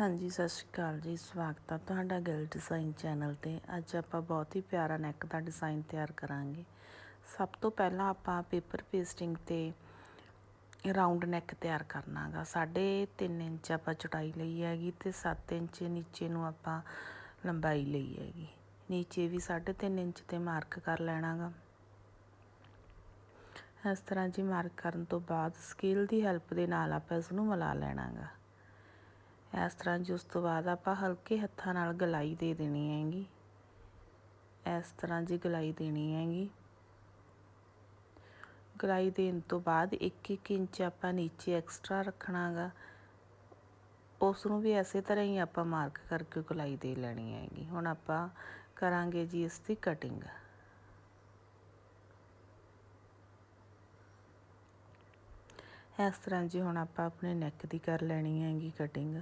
ਹਾਂਜੀ, ਸਤਿ ਸ਼੍ਰੀ ਅਕਾਲ ਜੀ, ਸਵਾਗਤ ਹੈ ਤੁਹਾਡਾ ਗਿਲ ਡਿਜ਼ਾਈਨ ਚੈਨਲ ਤੇ। ਅੱਜ ਆਪਾਂ ਬਹੁਤ ਹੀ ਪਿਆਰਾ ਨੈਕ ਦਾ ਡਿਜ਼ਾਈਨ ਤਿਆਰ ਕਰਾਂਗੇ। ਸਭ ਤੋਂ ਪਹਿਲਾਂ ਆਪਾਂ ਪੇਪਰ ਪੇਸਟਿੰਗ ਤੇ ਰਾਉਂਡ ਨੈਕ ਤਿਆਰ ਕਰਨਾਗਾ। 3.5 ਇੰਚ ਆਪਾਂ ਚੌੜਾਈ ਲਈ ਹੈਗੀ ਤੇ 7 ਇੰਚ ਨੀਚੇ ਨੂੰ ਆਪਾਂ ਲੰਬਾਈ ਲਈ ਹੈਗੀ। ਨੀਚੇ ਵੀ 3.5 ਇੰਚ ਤੇ ਮਾਰਕ ਕਰ ਲੈਣਾਗਾ। ਇਸ ਤਰ੍ਹਾਂ ਜੀ ਮਾਰਕ ਕਰਨ ਤੋਂ ਬਾਅਦ ਸਕੇਲ ਦੀ ਹੈਲਪ ਦੇ ਨਾਲ ਆਪਾਂ ਇਸ ਨੂੰ ਮਿਲਾ ਲੈਣਾਗਾ। ਇਸ ਤਰ੍ਹਾਂ ਜੀ ਉਸ ਤੋਂ ਬਾਅਦ ਆਪਾਂ ਹਲਕੇ ਹੱਥਾਂ ਨਾਲ ਗਲਾਈ ਦੇ ਦੇਣੀ ਹੈਗੀ। ਇਸ ਤਰ੍ਹਾਂ ਜੀ ਗਲਾਈ ਦੇਣੀ ਹੈਗੀ। ਗਲਾਈ ਦੇਣ ਤੋਂ ਬਾਅਦ 1-1 ਇੰਚ ਆਪਾਂ ਨੀਚੇ ਐਕਸਟਰਾ ਰੱਖਣਾਗਾ ਉਸ ਨੂੰ ਵੀ ਐਸੇ ਤਰ੍ਹਾਂ ਹੀ ਆਪਾਂ ਮਾਰਕ ਕਰਕੇ ਗਲਾਈ ਦੇ ਲੈਣੀ ਹੈਗੀ। ਹੁਣ ਆਪਾਂ ਕਰਾਂਗੇ ਜੀ ਇਸ ਦੀ ਕਟਿੰਗ। ਇਸ ਤਰ੍ਹਾਂ ਜੀ ਹੁਣ ਆਪਾਂ ਆਪਣੇ ਨੈਕ ਦੀ ਕਰ ਲੈਣੀ ਹੈਗੀ ਕਟਿੰਗ।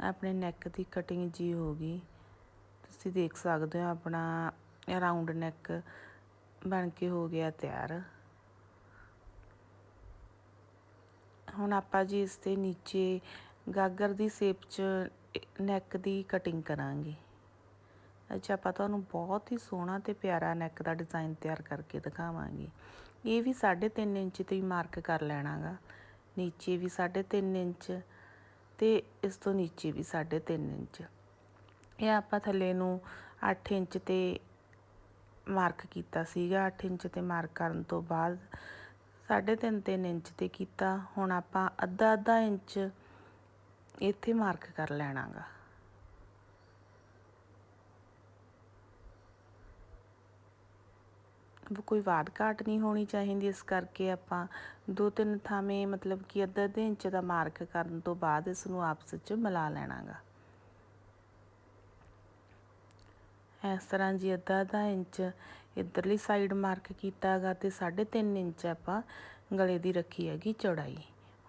ਆਪਣੇ ਨੈਕ ਦੀ ਕਟਿੰਗ ਜੀ ਹੋ ਗਈ। ਤੁਸੀਂ ਦੇਖ ਸਕਦੇ ਹੋ ਆਪਣਾ ਰਾਉਂਡ ਨੈਕ ਬਣ ਕੇ ਹੋ ਗਿਆ ਤਿਆਰ। ਹੁਣ ਆਪਾਂ ਜੀ ਇਸ ਦੇ ਨੀਚੇ ਗਾਗਰ ਦੀ ਸ਼ੇਪ 'ਚ ਨੈਕ ਦੀ ਕਟਿੰਗ ਕਰਾਂਗੇ। ਅੱਜ ਆਪਾਂ ਤੁਹਾਨੂੰ ਬਹੁਤ ਹੀ ਸੋਹਣਾ ਤੇ ਪਿਆਰਾ ਨੈਕ ਦਾ ਡਿਜ਼ਾਈਨ ਤਿਆਰ ਕਰਕੇ ਦਿਖਾਵਾਂਗੇ। ਇਹ ਵੀ 3.5 ਇੰਚ ਤੇ ਹੀ ਮਾਰਕ ਕਰ ਲੈਣਾਗਾ। ਨੀਚੇ ਵੀ 3.5 ਇੰਚ ਅਤੇ ਇਸ ਤੋਂ ਨੀਚੇ ਵੀ 3.5 ਇੰਚ। ਇਹ ਆਪਾਂ ਥੱਲੇ ਨੂੰ 8 ਇੰਚ ਤੇ ਮਾਰਕ ਕੀਤਾ ਸੀਗਾ। 8 ਇੰਚ ਤੇ ਮਾਰਕ ਕਰਨ ਤੋਂ ਬਾਅਦ 3.5 3 ਇੰਚ ਤੇ ਕੀਤਾ। ਹੁਣ ਆਪਾਂ ਅੱਧਾ ਅੱਧਾ ਇੰਚ ਇੱਥੇ ਮਾਰਕ ਕਰ ਲੈਣਾਗਾ। ਕੋਈ ਵਾਧ ਘਾਟ ਨਹੀਂ ਹੋਣੀ ਚਾਹੀਦੀ, ਇਸ ਕਰਕੇ ਆਪਾਂ ਦੋ ਤਿੰਨ ਥਾਵੇਂ ਮਤਲਬ ਕਿ ਅੱਧਾ ਅੱਧੇ ਇੰਚ ਦਾ ਮਾਰਕ ਕਰਨ ਤੋਂ ਬਾਅਦ ਇਸ ਨੂੰ ਆਪਸ ਵਿੱਚ ਮਿਲਾ ਲੈਣਾਗਾ। ਇਸ ਤਰ੍ਹਾਂ ਜੀ ਅੱਧਾ ਅੱਧਾ ਇੰਚ ਇਧਰਲੀ ਸਾਈਡ ਮਾਰਕ ਕੀਤਾਗਾ ਤੇ 3.5 ਇੰਚ ਆਪਾਂ ਗਲੇ ਦੀ ਰੱਖੀ ਹੈਗੀ ਚੌੜਾਈ।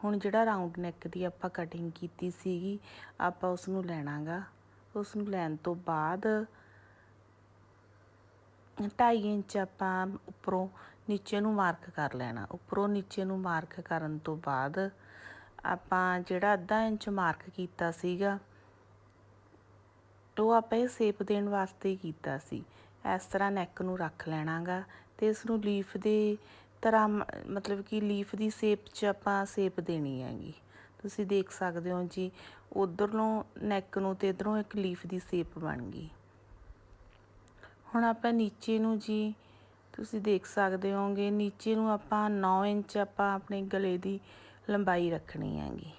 ਹੁਣ ਜਿਹੜਾ ਰਾਉਂਡ ਨੈਕ ਦੀ ਆਪਾਂ ਕਟਿੰਗ ਕੀਤੀ ਸੀਗੀ, ਆਪਾਂ ਉਸ ਨੂੰ ਲੈਣਾਗਾ। ਉਸ ਨੂੰ ਲੈਣ ਤੋਂ ਬਾਅਦ ਢਾਈ ਇੰਚ ਆਪਾਂ ਉੱਪਰੋਂ ਨੀਚੇ ਨੂੰ ਮਾਰਕ ਕਰ ਲੈਣਾ। ਉੱਪਰੋਂ ਨੀਚੇ ਨੂੰ ਮਾਰਕ ਕਰਨ ਤੋਂ ਬਾਅਦ ਆਪਾਂ ਜਿਹੜਾ ਅੱਧਾ ਇੰਚ ਮਾਰਕ ਕੀਤਾ ਸੀਗਾ, ਉਹ ਆਪਾਂ ਇਹ ਸ਼ੇਪ ਦੇਣ ਵਾਸਤੇ ਕੀਤਾ ਸੀ। ਇਸ ਤਰ੍ਹਾਂ ਨੈਕ ਨੂੰ ਰੱਖ ਲੈਣਾਗਾ ਤੇ ਇਸ ਨੂੰ ਲੀਫ ਦੇ ਤਰ੍ਹਾਂ ਮਤਲਬ ਕਿ ਲੀਫ ਦੀ ਸ਼ੇਪ 'ਚ ਆਪਾਂ ਸ਼ੇਪ ਦੇਣੀ ਹੈਗੀ। ਤੁਸੀਂ ਦੇਖ ਸਕਦੇ ਹੋ ਜੀ ਉਧਰੋਂ ਨੈਕ ਨੂੰ ਤੇ ਇਧਰੋਂ ਇੱਕ ਲੀਫ ਦੀ ਸ਼ੇਪ ਬਣ ਗਈ। ਹੁਣ ਆਪਾਂ ਨੀਚੇ ਨੂੰ ਜੀ, ਤੁਸੀਂ ਦੇਖ ਸਕਦੇ ਹੋਗੇ ਨੀਚੇ ਨੂੰ ਆਪਾਂ 9 ਇੰਚ ਆਪਾਂ ਆਪਣੇ ਗਲੇ ਦੀ ਲੰਬਾਈ ਰੱਖਣੀ ਹੈਗੀ।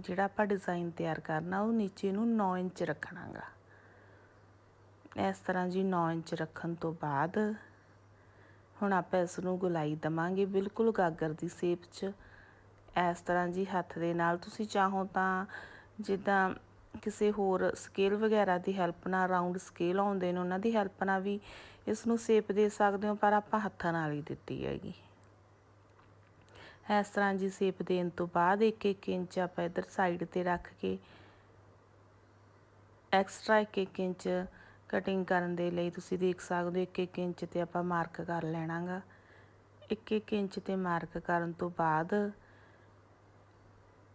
ਜਿਹੜਾ ਆਪਾਂ ਡਿਜ਼ਾਈਨ ਤਿਆਰ ਕਰਨਾ, ਉਹ ਨੀਚੇ ਨੂੰ 9 ਇੰਚ ਰੱਖਣਾਗਾ। ਇਸ ਤਰ੍ਹਾਂ ਜੀ 9 ਇੰਚ ਰੱਖਣ ਤੋਂ ਬਾਅਦ ਹੁਣ ਆਪਾਂ ਇਸ ਨੂੰ ਗੁਲਾਈ ਦਵਾਂਗੇ, ਬਿਲਕੁਲ ਗਾਗਰ ਦੀ ਸ਼ੇਪ 'ਚ। ਇਸ ਤਰ੍ਹਾਂ ਜੀ ਹੱਥ ਦੇ ਨਾਲ, ਤੁਸੀਂ ਚਾਹੋ ਤਾਂ ਜਿੱਦਾਂ ਕਿਸੇ ਹੋਰ ਸਕੇਲ ਵਗੈਰਾ ਦੀ ਹੈਲਪ ਨਾਲ ਰਾਉਂਡ ਸਕੇਲ ਆਉਂਦੇ ਨੇ, ਉਹਨਾਂ ਦੀ ਹੈਲਪ ਨਾਲ ਵੀ ਇਸ ਨੂੰ ਸ਼ੇਪ ਦੇ ਸਕਦੇ ਹੋ, ਪਰ ਆਪਾਂ ਹੱਥਾਂ ਨਾਲ ਹੀ ਦਿੱਤੀ ਹੈਗੀ। ਇਸ ਤਰ੍ਹਾਂ ਜੀ ਸ਼ੇਪ ਦੇਣ ਤੋਂ ਬਾਅਦ 1-1 ਇੰਚ ਆਪਾਂ ਇਧਰ ਸਾਈਡ ਤੇ ਰੱਖ ਕੇ ਐਕਸਟਰਾ 1-1 ਇੰਚ ਕਟਿੰਗ ਕਰਨ ਦੇ ਲਈ ਤੁਸੀਂ ਦੇਖ ਸਕਦੇ ਹੋ 1-1 ਇੰਚ ਤੇ ਆਪਾਂ ਮਾਰਕ ਕਰ ਲੈਣਾਗਾ। 1-1 ਇੰਚ ਤੇ ਮਾਰਕ ਕਰਨ ਤੋਂ ਬਾਅਦ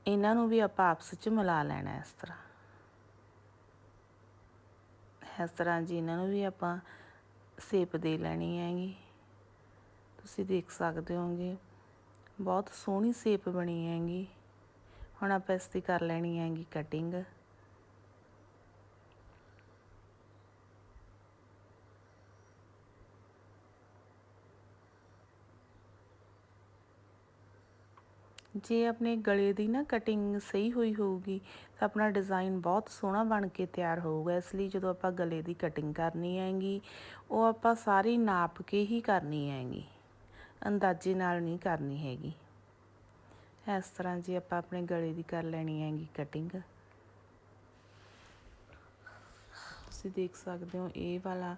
ਇਹਨਾਂ ਨੂੰ ਵੀ ਆਪਾਂ ਆਪਸ ਵਿੱਚ ਮਿਲਾ ਲੈਣਾ ਇਸ ਤਰ੍ਹਾਂ। ਇਸ ਤਰ੍ਹਾਂ ਜੀ ਇਹਨਾਂ ਨੂੰ ਵੀ ਆਪਾਂ ਸ਼ੇਪ ਦੇ ਲੈਣੀ ਹੈਗੀ। ਤੁਸੀਂ ਦੇਖ ਸਕਦੇ ਹੋਗੇ ਬਹੁਤ ਸੋਹਣੀ ਸ਼ੇਪ ਬਣੀ ਹੈਗੀ। ਹੁਣ ਆਪਾਂ ਇਸ ਦੀ ਕਰ ਲੈਣੀ ਹੈਗੀ ਕਟਿੰਗ ਜੇ ਆਪਣੇ ਗਲੇ ਦੀ ਨਾ ਕਟਿੰਗ ਸਹੀ ਹੋਈ ਹੋਊਗੀ, ਤਾਂ ਆਪਣਾ ਡਿਜ਼ਾਈਨ ਬਹੁਤ ਸੋਹਣਾ ਬਣ ਕੇ ਤਿਆਰ ਹੋਊਗਾ। ਇਸ ਲਈ ਜਦੋਂ ਆਪਾਂ ਗਲੇ ਦੀ ਕਟਿੰਗ ਕਰਨੀ ਹੈਗੀ, ਉਹ ਆਪਾਂ ਸਾਰੀ ਨਾਪ ਕੇ ਹੀ ਕਰਨੀ ਹੈਗੀ। ਅੰਦਾਜ਼ੇ ਨਾਲ ਨਹੀਂ ਕਰਨੀ ਹੈਗੀ। ਇਸ ਤਰ੍ਹਾਂ ਜੀ ਆਪਾਂ ਆਪਣੇ ਗਲੇ ਦੀ ਕਰ ਲੈਣੀ ਹੈਗੀ ਕਟਿੰਗ ਤੁਸੀਂ ਦੇਖ ਸਕਦੇ ਹੋ, ਇਹ ਵਾਲਾ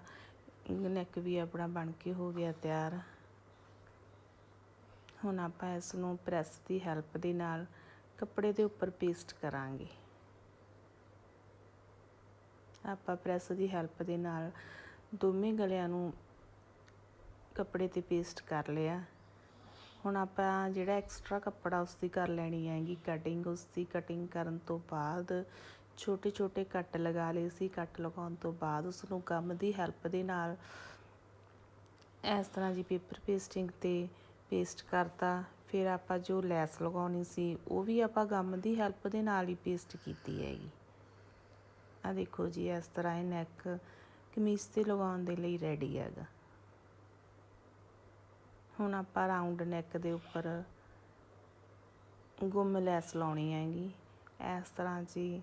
ਨੈਕ ਵੀ ਆਪਣਾ ਬਣ ਕੇ ਹੋ ਗਿਆ ਤਿਆਰ। ਹੁਣ ਆਪਾਂ ਇਸ ਨੂੰ ਪ੍ਰੈਸ ਦੀ ਹੈਲਪ ਦੇ ਨਾਲ ਕੱਪੜੇ ਦੇ ਉੱਪਰ ਪੇਸਟ ਕਰਾਂਗੇ। ਆਪਾਂ ਪ੍ਰੈਸ ਦੀ ਹੈਲਪ ਦੇ ਨਾਲ ਦੋਵੇਂ ਗਲਿਆਂ ਨੂੰ ਕੱਪੜੇ ਤੇ ਪੇਸਟ ਕਰ ਲਿਆ। ਹੁਣ ਆਪਾਂ ਜਿਹੜਾ ਐਕਸਟਰਾ ਕੱਪੜਾ ਉਸ ਦੀ ਕਰ ਲੈਣੀ ਹੈਗੀ ਕਟਿੰਗ ਉਸ ਦੀ ਕਟਿੰਗ ਕਰਨ ਤੋਂ ਬਾਅਦ ਛੋਟੇ ਛੋਟੇ ਕੱਟ ਲਗਾ ਲਏ ਸੀ, ਕੱਟ ਲਗਾਉਣ ਤੋਂ ਬਾਅਦ ਉਸ ਨੂੰ ਗਮ ਦੀ ਹੈਲਪ ਦੇ ਨਾਲ ਇਸ ਤਰ੍ਹਾਂ ਜੀ ਪੇਪਰ ਪੇਸਟਿੰਗ ਤੇ ਪੇਸਟ ਕਰਤਾ, ਫਿਰ ਆਪਾਂ ਜੋ ਲੈਸ ਲਗਾਉਣੀ ਸੀ, ਉਹ ਵੀ ਆਪਾਂ ਗਮ ਦੀ ਹੈਲਪ ਦੇ ਨਾਲ ਹੀ ਪੇਸਟ ਕੀਤੀ ਹੈਗੀ। ਆ ਦੇਖੋ ਜੀ, ਇਸ ਤਰ੍ਹਾਂ ਇਹ ਨੈਕ ਕਮੀਜ਼ ਤੇ ਲਗਾਉਣ ਦੇ ਲਈ ਰੈਡੀ ਹੈਗਾ। ਹੁਣ ਆਪਾਂ ਰਾਉਂਡ ਨੈਕ ਦੇ ਉੱਪਰ ਗੁੰਮ ਲੈਸ ਲਾਉਣੀ ਹੈਗੀ। ਇਸ ਤਰ੍ਹਾਂ ਜੀ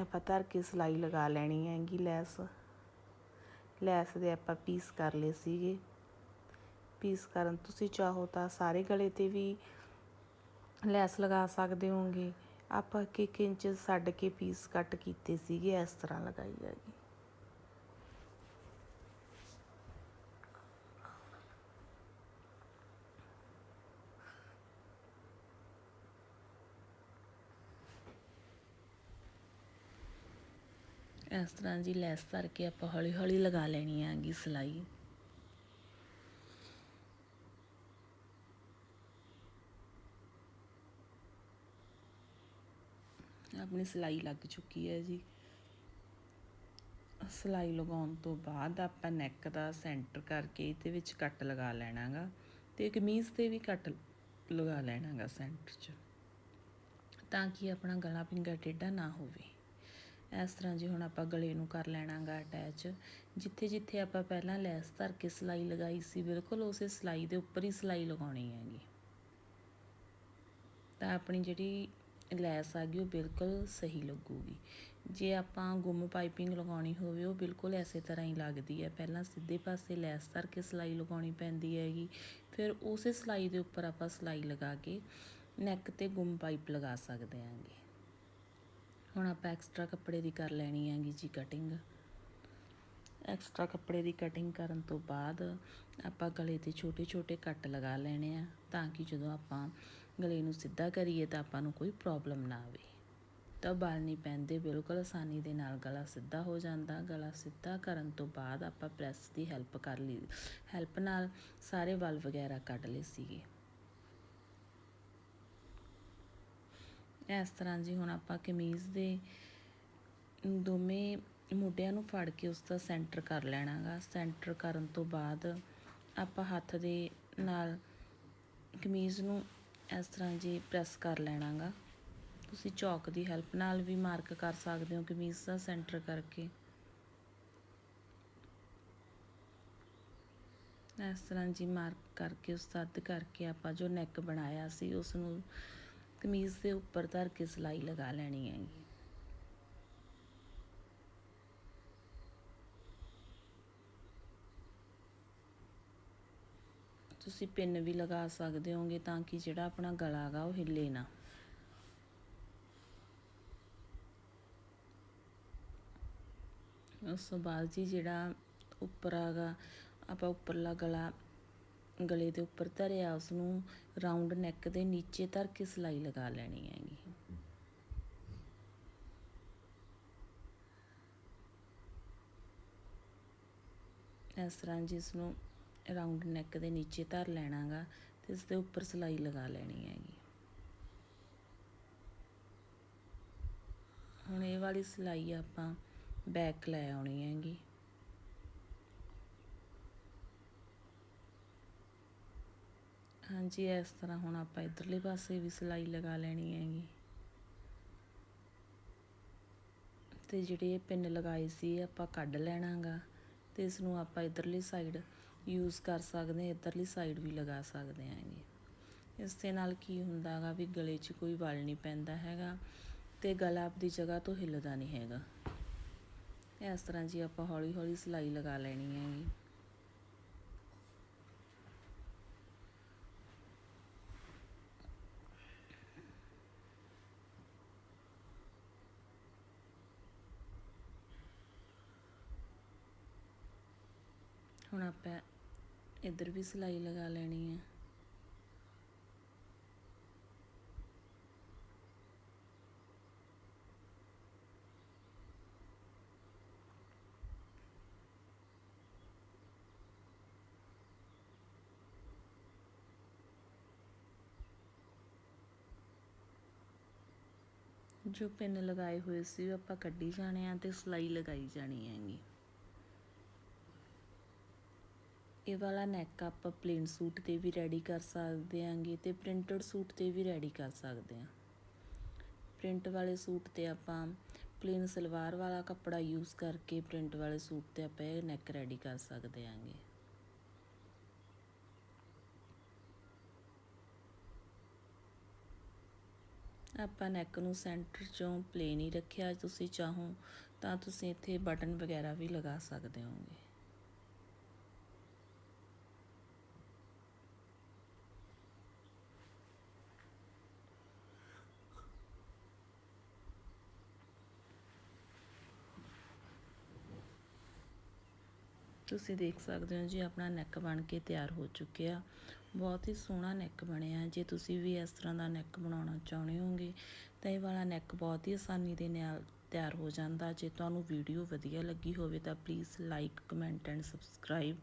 ਆਪਾਂ ਧਰ ਕੇ ਸਿਲਾਈ ਲਗਾ ਲੈਣੀ ਹੈਗੀ ਲੈਸ। ਲੈਸ ਦੇ ਆਪਾਂ ਪੀਸ ਕਰ ਲਏ ਸੀਗੇ। ਪੀਸ ਕਰਨ, ਤੁਸੀਂ ਚਾਹੋ ਤਾਂ ਸਾਰੇ ਗਲੇ ਤੇ ਵੀ ਲੈਸ ਲਗਾ ਸਕਦੇ ਹੋਗੇ ਆਪਾਂ ਇੱਕ ਇੱਕ ਇੰਚ ਛੱਡ ਕੇ ਪੀਸ ਕੱਟ ਕੀਤੇ ਸੀਗੇ, ਇਸ ਤਰ੍ਹਾਂ ਲਗਾਈ ਹੈਗੀ ਇਸ ਤਰ੍ਹਾਂ ਜੀ ਲੈਸ ਧਰ ਕੇ ਆਪਾਂ ਹੌਲੀ ਹੌਲੀ ਲਗਾ ਲੈਣੀ ਹੈਗੀ ਸਿਲਾਈ। ਆਪਣੀ ਸਿਲਾਈ ਲੱਗ ਚੁੱਕੀ ਹੈ ਜੀ। ਸਿਲਾਈ ਲਗਾਉਣ ਤੋਂ ਬਾਅਦ ਆਪਾਂ ਨੈਕ ਦਾ ਸੈਂਟਰ ਕਰਕੇ ਇਹਦੇ ਵਿੱਚ ਕੱਟ ਲਗਾ ਲੈਣਾਗਾ ਤੇ ਕਮੀਜ਼ ਤੇ ਵੀ ਕੱਟ ਲਗਾ ਲੈਣਾਗਾ ਸੈਂਟਰ 'ਚ ਤਾਂ ਕਿ ਆਪਣਾ ਗਲਾ ਪਿੰਗਾ ਟੇਢਾ ਨਾ ਹੋਵੇ। ਇਸ ਤਰ੍ਹਾਂ ਜੀ ਹੁਣ ਆਪਾਂ ਗਲੇ ਨੂੰ ਕਰ ਲੈਣਾਗਾ ਅਟੈਚ ਜਿੱਥੇ ਜਿੱਥੇ ਆਪਾਂ ਪਹਿਲਾਂ ਲੈਸ ਧਰ ਕੇ ਸਿਲਾਈ ਲਗਾਈ ਸੀ, ਬਿਲਕੁਲ ਉਸੇ ਸਿਲਾਈ ਦੇ ਉੱਪਰ ਹੀ ਸਿਲਾਈ ਲਗਾਉਣੀ ਹੈਗੀ। ਤਾਂ ਆਪਣੀ ਜਿਹੜੀ ਲੈਸ ਆ ਗਈ ਉਹ ਬਿਲਕੁਲ ਸਹੀ ਲੱਗੂਗੀ। ਜੇ ਆਪਾਂ ਗੁੰਮ ਪਾਈਪਿੰਗ ਲਗਾਉਣੀ ਹੋਵੇ, ਉਹ ਬਿਲਕੁਲ ਐਸੇ ਤਰ੍ਹਾਂ ਹੀ ਲੱਗਦੀ ਹੈ। ਪਹਿਲਾਂ ਸਿੱਧੇ ਪਾਸੇ ਲੈਸ ਧਰ ਕੇ ਸਿਲਾਈ ਲਗਾਉਣੀ ਪੈਂਦੀ ਹੈਗੀ, ਫਿਰ ਉਸੇ ਸਿਲਾਈ ਦੇ ਉੱਪਰ ਆਪਾਂ ਸਿਲਾਈ ਲਗਾ ਕੇ ਨੈਕ ਤੇ ਗੁੰਮ ਪਾਈਪ ਲਗਾ ਸਕਦੇ ਹਾਂਗੇ। ਹੁਣ ਆਪਾਂ ਐਕਸਟਰਾ ਕੱਪੜੇ ਦੀ ਕਰ ਲੈਣੀ ਹੈਗੀ ਜੀ ਕਟਿੰਗ। ਐਕਸਟਰਾ ਕੱਪੜੇ ਦੀ ਕਟਿੰਗ ਕਰਨ ਤੋਂ ਬਾਅਦ ਆਪਾਂ ਗਲੇ ਤੇ ਛੋਟੇ ਛੋਟੇ ਕੱਟ ਲਗਾ ਲੈਣੇ ਆ, ਤਾਂ ਕਿ ਜਦੋਂ ਆਪਾਂ ਗਲੇ ਨੂੰ ਸਿੱਧਾ ਕਰੀਏ ਤਾਂ ਆਪਾਂ ਨੂੰ ਕੋਈ ਪ੍ਰੋਬਲਮ ਨਾ ਆਵੇ। ਤਾਂ ਵਾਲ ਨਹੀਂ ਪੈਂਦੇ ਬਿਲਕੁਲ ਆਸਾਨੀ ਦੇ ਨਾਲ ਗਲਾ ਸਿੱਧਾ ਹੋ ਜਾਂਦਾ। ਗਲਾ ਸਿੱਧਾ ਕਰਨ ਤੋਂ ਬਾਅਦ ਆਪਾਂ ਪ੍ਰੈਸ ਦੀ ਹੈਲਪ ਕਰ ਲਈ। ਹੈਲਪ ਨਾਲ ਸਾਰੇ ਵਾਲ ਵਗੈਰਾ ਕੱਢ ਲਏ ਸੀਗੇ। ਇਸ ਤਰ੍ਹਾਂ ਜੀ ਹੁਣ ਆਪਾਂ ਕਮੀਜ਼ ਦੇ ਦੋਵੇਂ ਮੋਢਿਆਂ ਨੂੰ ਫੜ ਕੇ ਉਸ ਦਾ ਸੈਂਟਰ ਕਰ ਲੈਣਾਗਾ। ਸੈਂਟਰ ਕਰਨ ਤੋਂ ਬਾਅਦ ਆਪਾਂ ਹੱਥ ਦੇ ਨਾਲ ਕਮੀਜ਼ ਨੂੰ ਇਸ ਤਰ੍ਹਾਂ ਜੀ ਪ੍ਰੈਸ ਕਰ ਲੈਣਾਗਾ। ਤੁਸੀਂ ਚੌਕ ਦੀ ਹੈਲਪ ਨਾਲ ਵੀ ਮਾਰਕ ਕਰ ਸਕਦੇ ਹੋ ਕਮੀਜ਼ ਦਾ ਸੈਂਟਰ ਕਰਕੇ। ਇਸ ਤਰ੍ਹਾਂ ਜੀ ਮਾਰਕ ਕਰਕੇ ਉਸ ਦਾ ਅੱਧ ਕਰਕੇ ਆਪਾਂ ਜੋ ਨੈਕ ਬਣਾਇਆ ਸੀ ਉਸ ਨੂੰ ਕਮੀਜ਼ ਦੇ ਉੱਪਰ ਧਰ ਕੇ ਸਿਲਾਈ ਲਗਾ ਲੈਣੀ ਹੈਗੀ। ਤੁਸੀਂ ਪਿੰਨ ਵੀ ਲਗਾ ਸਕਦੇ ਹੋਗੇ ਤਾਂ ਕਿ ਜਿਹੜਾ ਆਪਣਾ ਗਲਾ ਹੈਗਾ ਉਹ ਹਿੱਲੇ ਨਾ। ਉਸ ਤੋਂ ਬਾਅਦ ਜੀ ਜਿਹੜਾ ਉੱਪਰ ਹੈਗਾ, ਆਪਾਂ ਉੱਪਰਲਾ ਗਲਾ ਗਲੇ ਦੇ ਉੱਪਰ ਧਰਿਆ ਉਸ ਨੂੰ ਰਾਉਂਡ ਨੈਕ ਦੇ ਨੀਚੇ ਧਰ ਕੇ ਸਿਲਾਈ ਲਗਾ ਲੈਣੀ ਹੈਗੀ। ਇਸ ਤਰ੍ਹਾਂ ਜਿਸ ਨੂੰ ਰਾਉਂਡ ਨੈਕ ਦੇ ਨੀਚੇ ਧਰ ਲੈਣਾਗਾ ਤੇ ਇਸ ਦੇ ਉੱਪਰ ਸਿਲਾਈ ਲਗਾ ਲੈਣੀ ਹੈਗੀ। ਹੁਣ ਇਹ ਵਾਲੀ ਸਿਲਾਈ ਆਪਾਂ ਬੈਕ ਲੈ ਆਉਣੀ ਹੈਗੀ। ਹਾਂਜੀ, ਇਸ ਤਰ੍ਹਾਂ ਹੁਣ ਆਪਾਂ ਇਧਰਲੇ ਪਾਸੇ ਵੀ ਸਿਲਾਈ ਲਗਾ ਲੈਣੀ ਹੈਗੀ। ਤੇ ਜਿਹੜੇ ਇਹ ਪਿੰਨ ਲਗਾਏ ਸੀ ਆਪਾਂ ਕੱਢ ਲੈਣਾਗਾ ਤੇ ਇਸ ਨੂੰ ਆਪਾਂ ਇਧਰਲੀ ਸਾਈਡ ਯੂਜ਼ ਕਰ ਸਕਦੇ ਹਾਂ, ਇਧਰਲੀ ਸਾਈਡ ਵੀ ਲਗਾ ਸਕਦੇ ਹਾਂਗੇ। ਇਸ ਦੇ ਨਾਲ ਕੀ ਹੁੰਦਾਗਾ ਵੀ ਗਲੇ 'ਚ ਕੋਈ ਵਲ ਨਹੀਂ ਪੈਂਦਾ ਹੈਗਾ ਤੇ ਗਲਾ ਆਪਦੀ ਜਗ੍ਹਾ ਤੋਂ ਹਿੱਲਦਾ ਨਹੀਂ ਹੈਗਾ। ਇਸ ਤਰ੍ਹਾਂ ਜੀ ਆਪਾਂ ਹੌਲੀ ਹੌਲੀ ਸਿਲਾਈ ਲਗਾ ਲੈਣੀ ਹੈਗੀ। ਹੁਣ ਆਪਾਂ ਇੱਧਰ ਵੀ ਸਿਲਾਈ ਲਗਾ ਲੈਣੀ ਹੈ ਜੋ ਪਿੰਨ ਲਗਾਏ ਹੋਏ ਸੀ ਉਹ ਆਪਾਂ ਕੱਢੀ ਜਾਣੇ ਆ ਤੇ ਸਲਾਈ ਲਗਾਈ ਜਾਣੀ ਹੈਗੀ। ਇਹ ਵਾਲਾ ਨੈਕ ਆਪਾਂ ਪਲੇਨ ਸੂਟ ਤੇ ਵੀ ਰੈਡੀ ਕਰ ਸਕਦੇ ਆਂਗੇ ਤੇ ਪ੍ਰਿੰਟਡ ਸੂਟ ਤੇ ਵੀ ਰੈਡੀ ਕਰ ਸਕਦੇ ਆਂ। ਪ੍ਰਿੰਟ ਵਾਲੇ ਸੂਟ ਤੇ ਆਪਾਂ ਪਲੇਨ ਸਲਵਾਰ ਵਾਲਾ ਕੱਪੜਾ ਯੂਜ਼ ਕਰਕੇ ਪ੍ਰਿੰਟ ਵਾਲੇ ਸੂਟ ਤੇ ਆਪਾਂ ਇਹ ਨੈਕ ਰੈਡੀ ਕਰ ਸਕਦੇ ਆਂਗੇ। ਆਪਾਂ ਨੈਕ ਨੂੰ ਸੈਂਟਰ ਚੋਂ ਪਲੇਨ ਹੀ ਰੱਖਿਆ, ਤੁਸੀਂ ਚਾਹੋ ਤਾਂ ਤੁਸੀਂ ਇੱਥੇ ਬਟਨ ਵਗੈਰਾ ਵੀ ਲਗਾ ਸਕਦੇ ਹੋਗੇ। ਤੁਸੀਂ ਦੇਖ ਸਕਦੇ ਹੋ ਜੀ, ਆਪਣਾ ਨੈਕ ਬਣ ਕੇ ਤਿਆਰ ਹੋ ਚੁੱਕਿਆ ਬਹੁਤ ਹੀ ਸੋਹਣਾ ਨੈਕ ਬਣਿਆ। ਜੇ ਤੁਸੀਂ ਵੀ ਇਸ ਤਰ੍ਹਾਂ ਦਾ ਨੈਕ ਬਣਾਉਣਾ ਚਾਹੁੰਦੇ ਹੋਗੇ, ਤਾਂ ਇਹ ਵਾਲਾ ਨੈਕ ਬਹੁਤ ਹੀ ਆਸਾਨੀ ਦੇ ਨਾਲ ਤਿਆਰ ਹੋ ਜਾਂਦਾ। ਜੇ ਤੁਹਾਨੂੰ ਵੀਡੀਓ ਵਧੀਆ ਲੱਗੀ ਹੋਵੇ, ਤਾਂ please like comment and subscribe